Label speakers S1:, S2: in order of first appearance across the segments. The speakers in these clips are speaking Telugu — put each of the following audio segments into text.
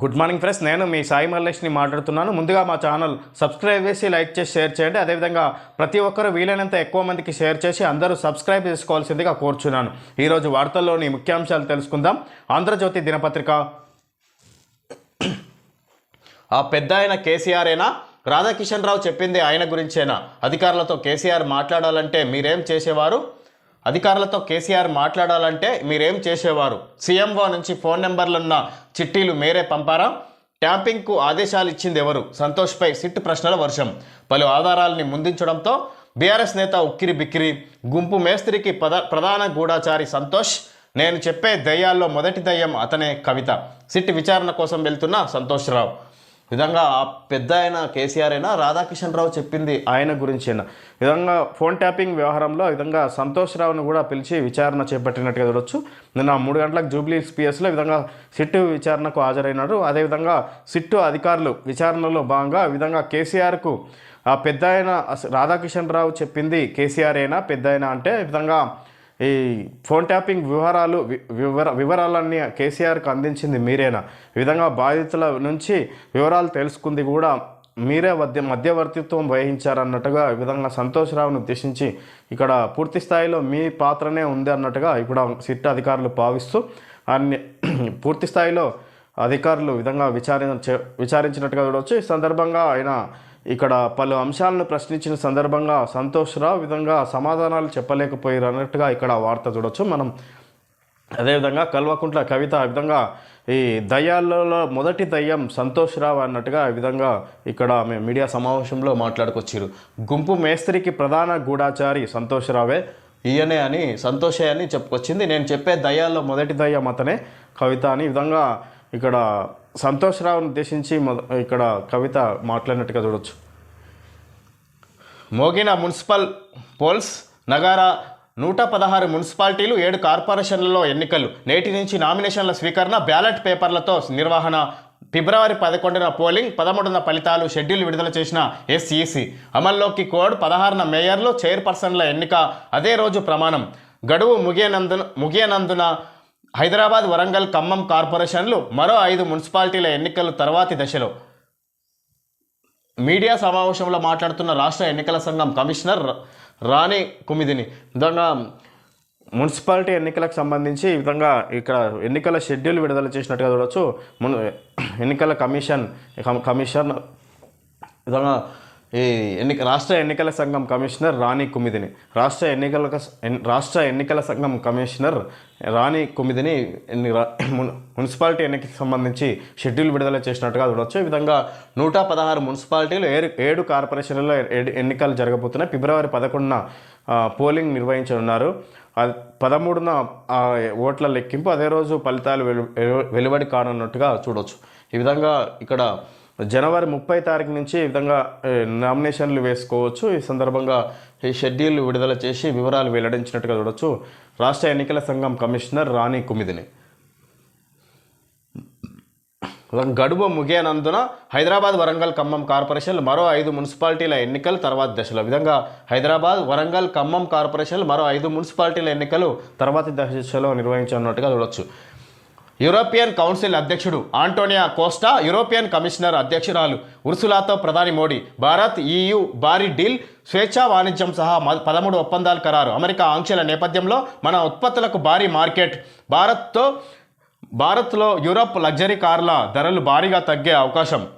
S1: గుడ్ మార్నింగ్ ఫ్రెండ్స్ నేను మీ సాయి మల్లేష్ని మాట్లాడుతున్నాను. ముందుగా మా ఛానల్ సబ్స్క్రైబ్ చేసి లైక్ చేసి షేర్ చేయండి. అదేవిధంగా ప్రతి ఒక్కరూ వీలైనంత ఎక్కువ మందికి షేర్ చేసి అందరూ సబ్స్క్రైబ్ చేసుకోవాల్సిందిగా కోరుచున్నాను. ఈరోజు వార్తల్లోని ముఖ్యాంశాలు తెలుసుకుందాం. ఆంధ్రజ్యోతి దినపత్రిక. ఆ పెద్ద ఆయన కేసీఆరేనా? రాధాకిషన్ రావు చెప్పింది ఆయన గురించేనా? అధికారులతో కేసీఆర్ మాట్లాడాలంటే మీరేం చేసేవారు? అధికారులతో కేసీఆర్ మాట్లాడాలంటే మీరేం చేసేవారు? సీఎంఓ నుంచి ఫోన్ నెంబర్లున్న చిట్టీలు మీరే పంపారా? ట్యాంపింగ్కు ఆదేశాలు ఇచ్చింది ఎవరు? సంతోష్పై సిట్ ప్రశ్నల వర్షం. పలు ఆధారాలని ముందించడంతో బీఆర్ఎస్ నేత ఉక్కిరి బిక్కిరి గుంపు మేస్త్రికి పద ప్రధాన గూఢాచారి సంతోష్ నేను చెప్పే దయ్యాల్లో మొదటి దయ్యం అతనే కవిత. సిట్ విచారణ కోసం వెళ్తున్న సంతోష్ రావు విధంగా ఆ పెద్ద ఆయన కేసీఆర్ అయినా రాధాకిషన్ రావు చెప్పింది ఆయన గురించి అయినా విధంగా ఫోన్ ట్యాపింగ్ వ్యవహారంలో విధంగా సంతోష్ రావును కూడా పిలిచి విచారణ చేపట్టినట్టుగా చూడొచ్చు. నిన్న మూడు గంటలకు జూబ్లీ పిఎస్లో విధంగా సిట్టు విచారణకు హాజరైనారు. అదేవిధంగా సిట్టు అధికారులు విచారణలో భాగంగా విధంగా కేసీఆర్కు ఆ పెద్ద ఆయన రాధాకిషన్ రావు చెప్పింది కేసీఆర్ అయినా పెద్ద అయినా అంటే విధంగా ఈ ఫోన్ ట్యాపింగ్ వివరాలు వి- వివర వివరాలన్నీ కేసీఆర్కి అందించింది మీరేనా? ఈ విధంగా బాధితుల నుంచి వివరాలు తెలుసుకుంది కూడా మీరే మధ్య మధ్యవర్తిత్వం వహించారన్నట్టుగా ఈ విధంగా సంతోష్ రావును ఉద్దేశించి ఇక్కడ పూర్తి స్థాయిలో మీ పాత్రనే ఉంది అన్నట్టుగా ఇప్పుడు సిట్ అధికారులు భావిస్తూ అన్ని పూర్తి స్థాయిలో అధికారులు విధంగా విచారించ విచారించినట్టుగా చూడవచ్చు ఈ సందర్భంగా ఆయన ఇక్కడ పలు అంశాలను ప్రశ్నించిన సందర్భంగా సంతోష్ రావు విధంగా సమాధానాలు చెప్పలేకపోయారు అన్నట్టుగా ఇక్కడ వార్త చూడొచ్చు. మనం అదేవిధంగా కల్వకుంట్ల కవిత ఆ విధంగా ఈ దయ్యాలలో మొదటి దయ్యం సంతోష్ రావు అన్నట్టుగా ఈ విధంగా ఇక్కడ మేము మీడియా సమావేశంలో మాట్లాడుకొచ్చారు. గుంపు మేస్త్రికి ప్రధాన గూఢాచారి సంతోష్ రావే ఈయనే అని సంతోషే అని చెప్పుకొచ్చింది. నేను చెప్పే దయ్యాల్లో మొదటి దయ్యం అతనే. కవిత అని విధంగా ఇక్కడ సంతోష్ రావును ఉద్దేశించి మొద ఇక్కడ కవిత మాట్లాడినట్టుగా చూడొచ్చు. మోగిన మున్సిపల్ పోల్స్ నగారా నూట పదహారు మున్సిపాలిటీలు ఏడు కార్పొరేషన్లలో ఎన్నికలు. నేటి నుంచి నామినేషన్ల స్వీకరణ బ్యాలెట్ పేపర్లతో నిర్వహణ. ఫిబ్రవరి పదకొండున పోలింగ్ పదమూడున ఫలితాలు షెడ్యూల్ విడుదల చేసిన ఎస్ఈసి. అమల్లోకి కోడ్ పదహారున మేయర్లు చైర్పర్సన్ల ఎన్నిక. అదే రోజు ప్రమాణం. గడువు ముగియనందున ముగియనందున హైదరాబాద్ వరంగల్ ఖమ్మం కార్పొరేషన్లు మరో ఐదు మున్సిపాలిటీల ఎన్నికలు తర్వాతి దశలో. మీడియా సమావేశంలో మాట్లాడుతున్న రాష్ట్ర ఎన్నికల సంఘం కమిషనర్ రాణి కుమిదిని. విధంగా మున్సిపాలిటీ ఎన్నికలకు సంబంధించి ఈ విధంగా ఇక్కడ ఎన్నికల షెడ్యూల్ విడుదల చేసినట్టుగా చూడవచ్చు ఎన్నికల కమిషన్ కమిషన్ విధంగా ఈ ఎన్నిక రాష్ట్ర ఎన్నికల సంఘం కమిషనర్ రాణి కుమిదిని. రాష్ట్ర ఎన్నికల రాష్ట్ర ఎన్నికల సంఘం కమిషనర్ రాణి కుమిదిని ఎన్ని రా- మున్- మున్సిపాలిటీ ఎన్నికకి సంబంధించి షెడ్యూల్ విడుదల చేసినట్టుగా చూడవచ్చు ఈ విధంగా నూట పదహారు మున్సిపాలిటీలు ఏడు ఏడు కార్పొరేషన్లలో ఏడు ఎన్నికలు జరగబోతున్నాయి. ఫిబ్రవరి పదకొండున పోలింగ్ నిర్వహించనున్నారు. పదమూడున ఓట్ల లెక్కింపు అదే రోజు ఫలితాలు వెలు వెలువడి కానున్నట్టుగా చూడవచ్చు ఈ విధంగా ఇక్కడ జనవరి ముప్పై తారీఖు నుంచి ఈ విధంగా నామినేషన్లు వేసుకోవచ్చు. ఈ సందర్భంగా ఈ షెడ్యూల్ విడుదల చేసి వివరాలు వెల్లడించినట్టుగా చూడొచ్చు. రాష్ట్ర ఎన్నికల సంఘం కమిషనర్ రాణి కుమిదిని. గడువు ముగియనందున హైదరాబాద్ వరంగల్ ఖమ్మం కార్పొరేషన్లు మరో ఐదు మున్సిపాలిటీల ఎన్నికలు తర్వాత దశలో. విధంగా హైదరాబాద్ వరంగల్ ఖమ్మం కార్పొరేషన్లు మరో ఐదు మున్సిపాలిటీల ఎన్నికలు తర్వాతి దశలో నిర్వహించనున్నట్టుగా చూడొచ్చు. యూరోపియన్ కౌన్సిల్ అధ్యక్షుడు ఆంటోనియా కోస్టా యూరోపియన్ కమిషనర్ అధ్యక్షురాలు ఉర్సులాతో ప్రధాని మోడీ భారత్ ఈయు భారీ డీల్ స్వేచ్ఛా వాణిజ్యం సహా మ- పదమూడు ఒప్పందాలు ఖరారు. అమెరికా ఆంక్షల నేపథ్యంలో మన ఉత్పత్తులకు భారీ మార్కెట్. భారత్తో భారత్లో యూరప్ లగ్జరీ కార్ల ధరలు భారీగా తగ్గే అవకాశం.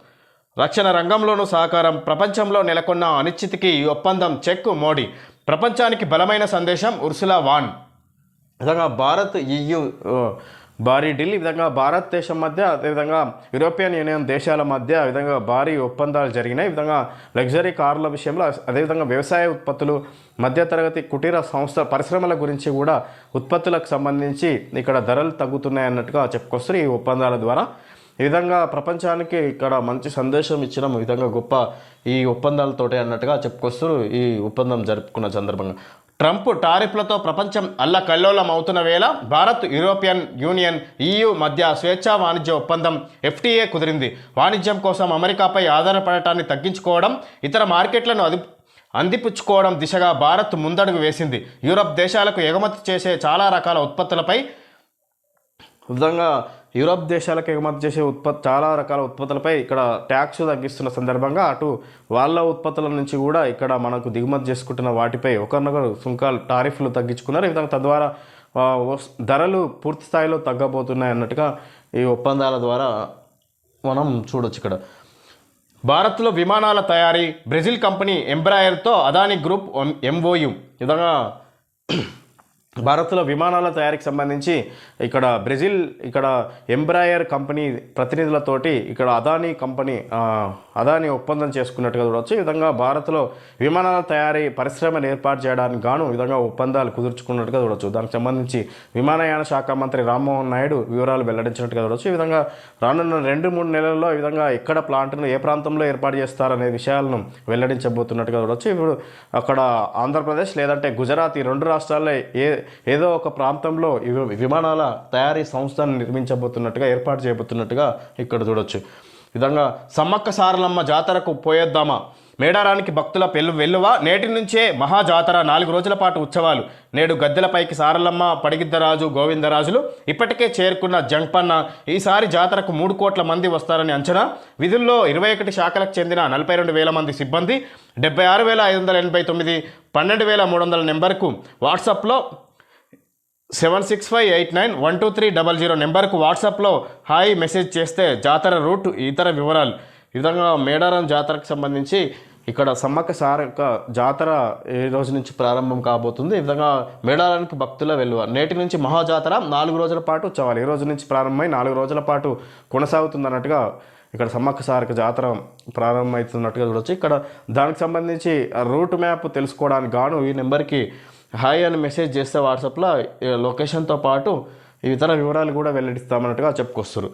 S1: రక్షణ రంగంలోనూ సహకారం. ప్రపంచంలో నెలకొన్న అనిశ్చితికి ఈ ఒప్పందం చెక్ మోడీ. ప్రపంచానికి బలమైన సందేశం ఉర్సులా వాన్. విధంగా భారత్ ఈయు భారీ డీల్ ఈ విధంగా భారతదేశం మధ్య అదేవిధంగా యూరోపియన్ యూనియన్ దేశాల మధ్య విధంగా భారీ ఒప్పందాలు జరిగినాయి. ఈ విధంగా లగ్జరీ కార్ల విషయంలో అదేవిధంగా వ్యవసాయ ఉత్పత్తులు మధ్యతరగతి కుటీర సంస్థ పరిశ్రమల గురించి కూడా ఉత్పత్తులకు సంబంధించి ఇక్కడ ధరలు తగ్గుతున్నాయి అన్నట్టుగా చెప్పుకొస్తారు ఈ ఒప్పందాల ద్వారా. ఈ విధంగా ప్రపంచానికి ఇక్కడ మంచి సందేశం ఇచ్చిన. విధంగా గొప్ప ఈ ఒప్పందాలతోటే అన్నట్టుగా చెప్పుకొస్తారు ఈ ఒప్పందం జరుపుకున్న సందర్భంగా. ట్రంప్ టారిఫ్లతో ప్రపంచం అల్లకల్లోలం అవుతున్న వేళ భారత్ యూరోపియన్ యూనియన్ ఈయూ మధ్య స్వేచ్ఛా వాణిజ్య ఒప్పందం ఎఫ్టీఏ కుదిరింది. వాణిజ్యం కోసం అమెరికాపై ఆధారపడటాన్ని తగ్గించుకోవడం ఇతర మార్కెట్లను అదుపు అందిపుచ్చుకోవడం దిశగా భారత్ ముందడుగు వేసింది. యూరప్ దేశాలకు ఎగుమతి చేసే చాలా రకాల ఉత్పత్తులపై విధంగా యూరప్ దేశాలకు ఎగుమతి చేసే ఉత్పత్తి చాలా రకాల ఉత్పత్తులపై ఇక్కడ ట్యాక్స్ తగ్గిస్తున్న సందర్భంగా అటు వాళ్ళ ఉత్పత్తుల నుంచి కూడా ఇక్కడ మనకు దిగుమతి చేసుకుంటున్న వాటిపై ఒకరినొకరు సుంకాలు టారిఫ్లు తగ్గించుకున్నారు. ఈ విధంగా తద్వారా ధరలు పూర్తి స్థాయిలో తగ్గబోతున్నాయి అన్నట్టుగా ఈ ఒప్పందాల ద్వారా మనం చూడొచ్చు ఇక్కడ. భారత్లో విమానాల తయారీ బ్రెజిల్ కంపెనీ ఎంబ్రాయర్తో అదాని గ్రూప్ ఎంఓయు. విధంగా భారత్లో విమానాల తయారీకి సంబంధించి ఇక్కడ బ్రెజిల్ ఇక్కడ ఎంబ్రాయర్ కంపెనీ ప్రతినిధులతోటి ఇక్కడ అదానీ కంపెనీ అదానీ ఒప్పందం చేసుకున్నట్టుగా చూడవచ్చు ఈ విధంగా భారత్లో విమానాల తయారీ పరిశ్రమను ఏర్పాటు చేయడానికి గాను ఈ విధంగా ఒప్పందాలు కుదుర్చుకున్నట్టుగా చూడవచ్చు దానికి సంబంధించి విమానయాన శాఖ మంత్రి రామ్మోహన్ నాయుడు వివరాలు వెల్లడించినట్టుగా చూడవచ్చు ఈ విధంగా రానున్న రెండు మూడు నెలల్లో ఈ విధంగా ఎక్కడ ప్లాంట్ను ఏ ప్రాంతంలో ఏర్పాటు చేస్తారనే విషయాలను వెల్లడించబోతున్నట్టుగా చూడవచ్చు ఇప్పుడు అక్కడ ఆంధ్రప్రదేశ్ లేదంటే గుజరాత్ ఈ రెండు రాష్ట్రాల్లో ఏ ఏదో ఒక ప్రాంతంలో వి- విమానాల తయారీ సంస్థను నిర్మించబోతున్నట్టుగా ఏర్పాటు చేయబోతున్నట్టుగా ఇక్కడ చూడొచ్చు. విధంగా సమ్మక్క సారలమ్మ జాతరకు పోయేద్దామా? మేడారానికి భక్తుల పెళ్ళు వెల్లువ నేటి నుంచే మహా జాతర నాలుగు రోజుల పాటు ఉత్సవాలు. నేడు గద్దెలపైకి సారలమ్మ పడిగిద్దరాజు గోవిందరాజులు ఇప్పటికే చేరుకున్న జంపన్న ఈసారి జాతరకు మూడు కోట్ల మంది వస్తారని అంచనా. విధుల్లో ఇరవై ఒకటి శాఖలకు చెందిన నలభై రెండు వేల మంది సిబ్బంది డెబ్బై ఆరు వేల ఐదు వందల ఎనభై తొమ్మిది పన్నెండు వేల మూడు వందల నెంబర్కు వాట్సాప్లో seven six five eight nine one two three double zero నెంబర్కు వాట్సాప్లో హాయ్ మెసేజ్ చేస్తే జాతర రూట్ ఇతర వివరాలు. ఈ విధంగా మేడారం జాతరకు సంబంధించి ఇక్కడ సమ్మక్క సారక్క జాతర ఈ రోజు నుంచి ప్రారంభం కాబోతుంది. ఈ విధంగా మేడారానికి భక్తుల వెలువ నేటి నుంచి మహాజాతర నాలుగు రోజుల పాటు ఉత్సవాలు. ఈ రోజు నుంచి ప్రారంభమై నాలుగు రోజుల పాటు కొనసాగుతుంది అన్నట్టుగా ఇక్కడ సమ్మక్క సారక జాతర ప్రారంభమవుతున్నట్టుగా చూడొచ్చు. ఇక్కడ దానికి సంబంధించి ఆ రూట్ మ్యాప్ తెలుసుకోవడానికి గాను ఈ నెంబర్కి హాయ్ అని మెసేజ్ చేస్తే వాట్సాప్లో లొకేషన్తో పాటు ఇతర వివరాలు కూడా వెల్లడిస్తామన్నట్టుగా చెప్పుకొస్తారు.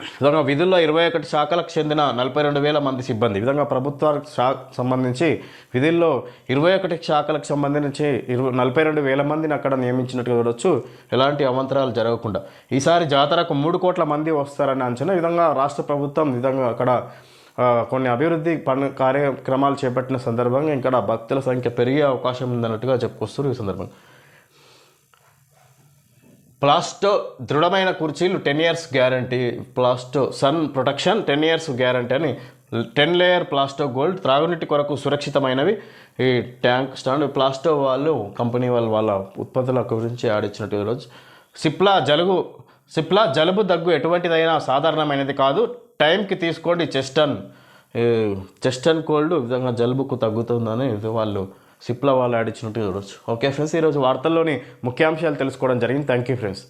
S1: విధంగా విధుల్లో ఇరవై ఒకటి శాఖలకు చెందిన నలభై రెండు వేల మంది సిబ్బంది. విధంగా ప్రభుత్వానికి శా సంబంధించి విధుల్లో ఇరవై ఒకటి శాఖలకు సంబంధించి ఇరవై నలభై రెండు వేల మందిని అక్కడ నియమించినట్టుగా చూడొచ్చు. ఎలాంటి అవంతరాలు జరగకుండా. ఈసారి జాతరకు మూడు కోట్ల మంది వస్తారని అంచనా విధంగా రాష్ట్ర ప్రభుత్వం విధంగా అక్కడ కొన్ని అభివృద్ధి పను కార్యక్రమాలు చేపట్టిన సందర్భంగా ఇక్కడ భక్తుల సంఖ్య పెరిగే అవకాశం ఉందన్నట్టుగా చెప్పుకొస్తారు ఈ సందర్భంగా. ప్లాస్టో దృఢమైన కుర్చీలు ten years guarantee Plasto sun protection ten years guarantee అని టెన్ లేయర్ ప్లాస్టో గోల్డ్ త్రాగునీటి కొరకు సురక్షితమైనవి. ఈ ట్యాంక్ స్టాండ్ ప్లాస్టో వాళ్ళు కంపెనీ వాళ్ళు వాళ్ళ ఉత్పత్తుల గురించి ఆడిచ్చినట్టు ఈరోజు. సిప్లా జలుబు సిప్లా జలుబు దగ్గు ఎటువంటిదైనా సాధారణమైనది కాదు. టైంకి తీసుకోండి చెస్టన్. చెస్టన్ కోల్డ్ ఈ విధంగా జలుబుకు తగ్గుతుందని వాళ్ళు సిప్ల వాళ్ళు ఆడిచ్చినట్టు చూడవచ్చు ఓకే ఫ్రెండ్స్ ఈరోజు వార్తల్లోని ముఖ్యాంశాలు తెలుసుకోవడం జరిగింది. Thank you friends.